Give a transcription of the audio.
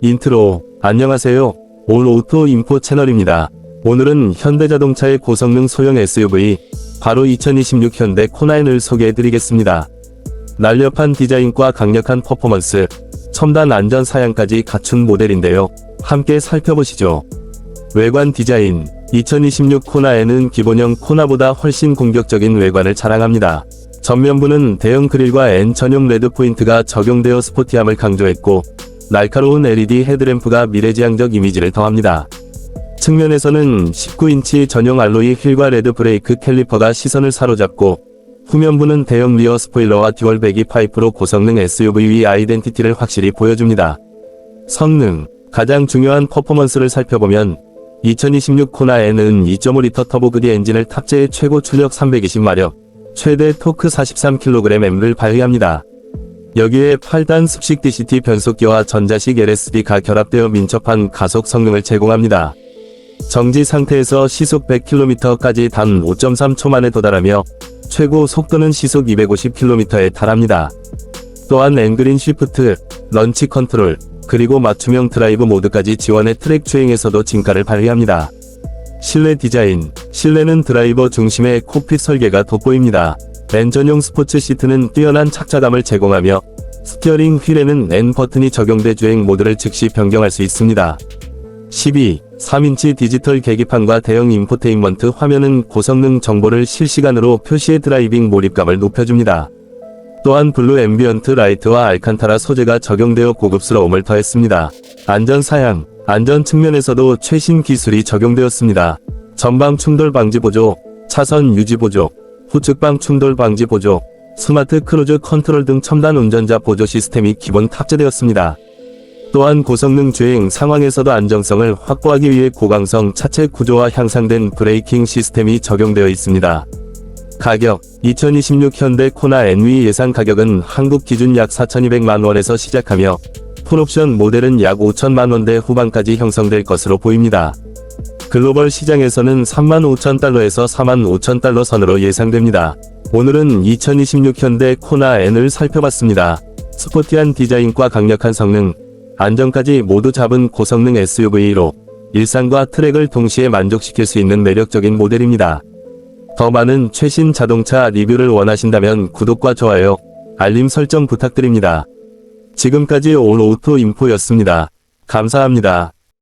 인트로 안녕하세요. 올 오토 인포 채널입니다. 오늘은 현대자동차의 고성능 소형 SUV 바로 2026 현대 코나인을 소개해드리겠습니다. 날렵한 디자인과 강력한 퍼포먼스, 첨단 안전 사양까지 갖춘 모델인데요. 함께 살펴보시죠. 외관 디자인 2026 코나에는 기본형 코나보다 훨씬 공격적인 외관을 자랑합니다. 전면부는 대형 그릴과 N 전용 레드 포인트가 적용되어 스포티함을 강조했고 날카로운 LED 헤드램프가 미래지향적 이미지를 더합니다. 측면에서는 19인치 전용 알로이 휠과 레드 브레이크 캘리퍼가 시선을 사로잡고 후면부는 대형 리어 스포일러와 듀얼 배기 파이프로 고성능 SUV의 아이덴티티를 확실히 보여줍니다. 성능, 가장 중요한 퍼포먼스를 살펴보면 2026 코나에는 2.5L 터보 그디 엔진을 탑재해 최고 출력 320마력, 최대 토크 43kgM를 발휘합니다. 여기에 8단 습식 DCT 변속기와 전자식 LSD가 결합되어 민첩한 가속 성능을 제공합니다. 정지 상태에서 시속 100km까지 단 5.3초 만에 도달하며 최고 속도는 시속 250km에 달합니다. 또한 앵그린 쉬프트, 런치 컨트롤, 그리고 맞춤형 드라이브 모드까지 지원해 트랙 주행에서도 진가를 발휘합니다. 실내 디자인, 실내는 드라이버 중심의 코핏 설계가 돋보입니다. N 전용 스포츠 시트는 뛰어난 착자감을 제공하며 스티어링 휠에는 N 버튼이 적용돼 주행 모드를 즉시 변경할 수 있습니다. 12. 3인치 디지털 계기판과 대형 인포테인먼트 화면은 고성능 정보를 실시간으로 표시해 드라이빙 몰입감을 높여줍니다. 또한 블루 앰비언트 라이트와 알칸타라 소재가 적용되어 고급스러움을 더했습니다. 안전 사양, 안전 측면에서도 최신 기술이 적용되었습니다. 전방 충돌 방지 보조, 차선 유지 보조, 후측방 충돌 방지 보조, 스마트 크루즈 컨트롤 등 첨단 운전자 보조 시스템이 기본 탑재되었습니다. 또한 고성능 주행 상황에서도 안정성을 확보하기 위해 고강성 차체 구조와 향상된 브레이킹 시스템이 적용되어 있습니다. 가격 2026 현대 코나 NV 예상 가격은 한국 기준 약 4,200만 원에서 시작하며 풀옵션 모델은 약 5천만 원대 후반까지 형성될 것으로 보입니다. 글로벌 시장에서는 3만 5천 달러에서 4만 5천 달러 선으로 예상됩니다. 오늘은 2026 현대 코나 N을 살펴봤습니다. 스포티한 디자인과 강력한 성능, 안정까지 모두 잡은 고성능 SUV로 일상과 트랙을 동시에 만족시킬 수 있는 매력적인 모델입니다. 더 많은 최신 자동차 리뷰를 원하신다면 구독과 좋아요, 알림 설정 부탁드립니다. 지금까지 올 오토 인포였습니다. 감사합니다.